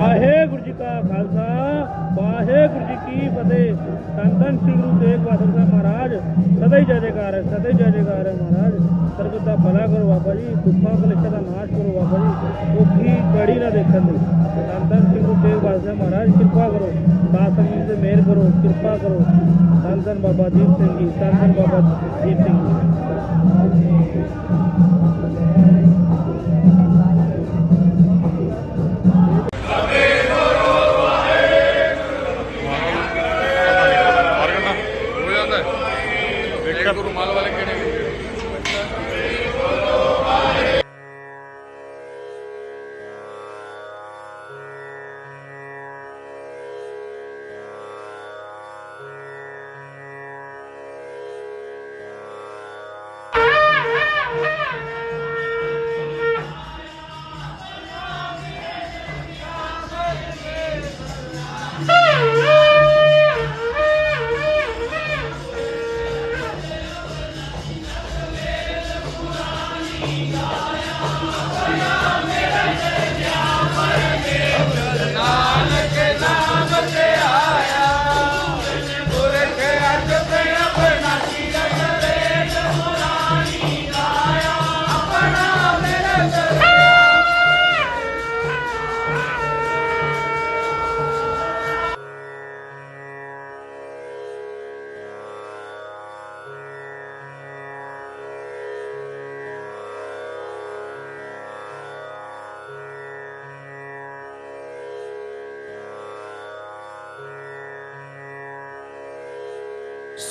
ਵਾਹਿਗੁਰੂ ਜੀ ਕਾ ਖਾਲਸਾ, ਵਾਹਿਗੁਰੂ ਜੀ ਕੀ ਫਤਿਹ। ਧੰਨ ਧੰਨ ਸ੍ਰੀ ਗੁਰੂ ਤੇਗ ਬਹਾਦਰ ਸਾਹਿਬ ਮਹਾਰਾਜ, ਸਦਾ ਹੀ ਜੈ ਜੈਕਾਰ ਹੈ, ਸਦਾ ਹੀ ਜੈ ਜੈਕਾਰ ਹੈ ਮਹਾਰਾਜ। ਸਰਬਤ ਦਾ ਭਲਾ ਕਰੋ ਬਾਬਾ ਜੀ, ਦੁੱਖਾਂ ਕਲੇਸ਼ਾਂ ਦਾ ਨਾਸ਼ ਕਰੋ ਬਾਬਾ ਜੀ ਔਖੀ ਕੜੀ ਨਾ ਦੇਖਣ ਦੀ। ਧੰਨ ਧੰਨ ਸ੍ਰੀ ਗੁਰੂ ਤੇਗ ਬਹਾਦਰ ਸਾਹਿਬ ਮਹਾਰਾਜ, ਕਿਰਪਾ ਕਰੋ, ਦਾਸ ਜੀ ਤੇ ਮਿਹਰ ਕਰੋ, ਕਿਰਪਾ ਕਰੋ। ਧੰਨ ਧੰਨ ਬਾਬਾ ਦੀਪ ਸਿੰਘ ਜੀ, ਧੰਨ ਧੰਨ ਬਾਬਾ ਦੀਪ ਸਿੰਘ ਜੀ। Hallelujah.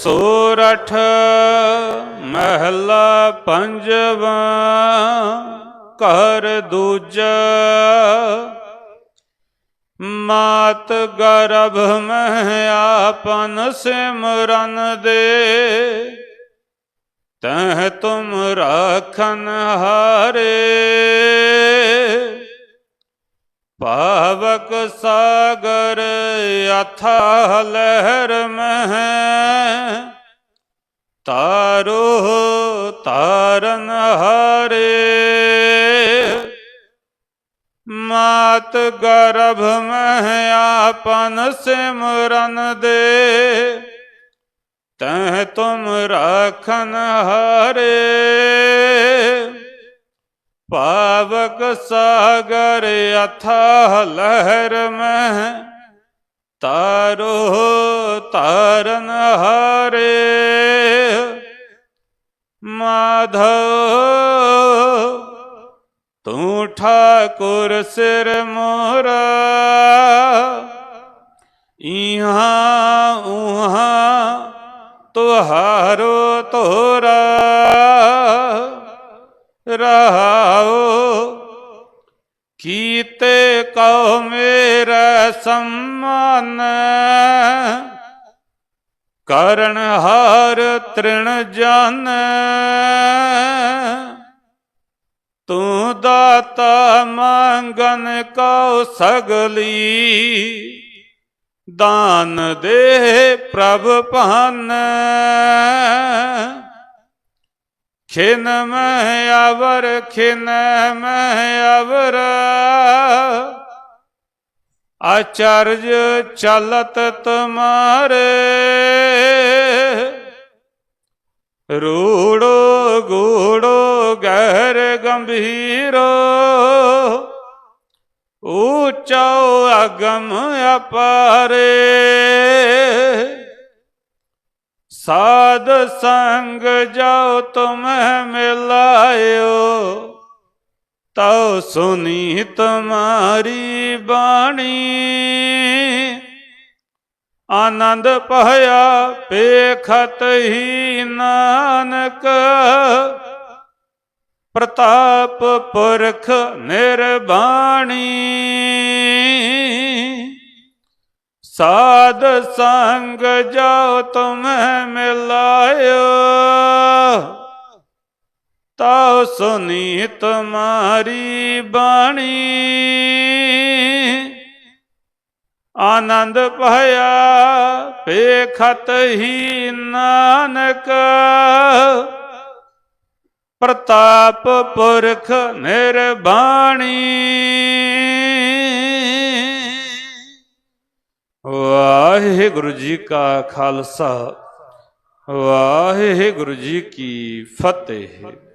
ਸੋਰਠ ਮਹਿਲਾ ਪੰਜਵਾ, ਘਰ ਦੂਜਾ। ਮਾਤ ਗਰਭ ਮਹਿ ਆਪਨ ਸਿਮਰਨ ਦੇ। ਤਹ ਤੁਮ ਰਾਖਨ ਹਾਰੇ। ਪਾਵਕ ਸਾਗਰ ਅਥਾ ਲਹਿਰ ਮਹਿ ਤਾਰੋ ਤਾਰਨ ਹਰੇ। ਮਾਤ ਗਰਭ ਮਹਿ ਆਪਨ ਸਿਮਰਨ ਦੇ। ਤਹ ਤੁਮ ਰਾਖਨ ਹਾਰੇ। ਪਾਵਕ ਸਾਗਰ ਅਥਾ ਲਹਿਰ ਮਹਿ। ਤਾਰੋ ਤਾਰਨ ਹਰੇ। ਮਾਧੋ ਤੂੰ ਠਾਕੁਰ ਸਿਰ ਮੋਰਾ ਇਹਾਂ ਉਹਾਂ ਤੁਹਾਰੋ ਤੋਰਾ ਰਹਾਓ ਕੀਤੇ ਕਉ ਮੇਰਾ ਸਮਾਨ ਕਰਨ ਹਾਰ ਤ੍ਰਿਣ ਜਨ। ਤੂੰ ਦਾਤਾ ਮੰਗਨ ਕਉ ਸਗਲੀ, ਦਾਨ ਦੇ ਪ੍ਰਭ ਭਾਨ। ਖਿਨ ਮੈਂ ਅਵਰ, ਖਿਨ ਮੈਂ ਅਵਰ। ਆਚਰਜ ਚਲਤ ਤੁਮਾਰੇ। ਰੂੜੋ ਗੂੜੋ ਗਹਿਰ ਗੰਭੀਰੋ। ਊਚੋ ਅਗਮ ਅਪਾਰੇ। ਸਾਧ ਸੰਗ ਜਾਓ ਤੁਮ ਮਿਲਾਇਓ। ਤਉ ਸੁਨੀ ਤੁਮਾਰੀ ਬਾਣੀ। ਆਨੰਦ ਭਇਆ ਪੇਖਤ ਹੀ ਨਾਨਕ। ਪ੍ਰਤਾਪ ਪੁਰਖ ਨਿਰਬਾਣੀ। ਸਾਧ ਸੰਗ ਜਾਓ ਤੁਮ ਮਿਲਾਇਓ ਤਾਉ ਸੁਨੀ ਤੁਮਾਰੀ ਬਾਣੀ। ਆਨੰਦ ਭਇਆ ਪੇਖਤ ਹੀ ਨਾਨਕ। ਪ੍ਰਤਾਪ ਪੁਰਖ ਨਿਰਬਾਣੀ। ਵਾਹਿਗੁਰੂ ਜੀ ਕਾ ਖਾਲਸਾ। ਵਾਹਿਗੁਰੂ ਜੀ ਕੀ ਫਤਿਹ।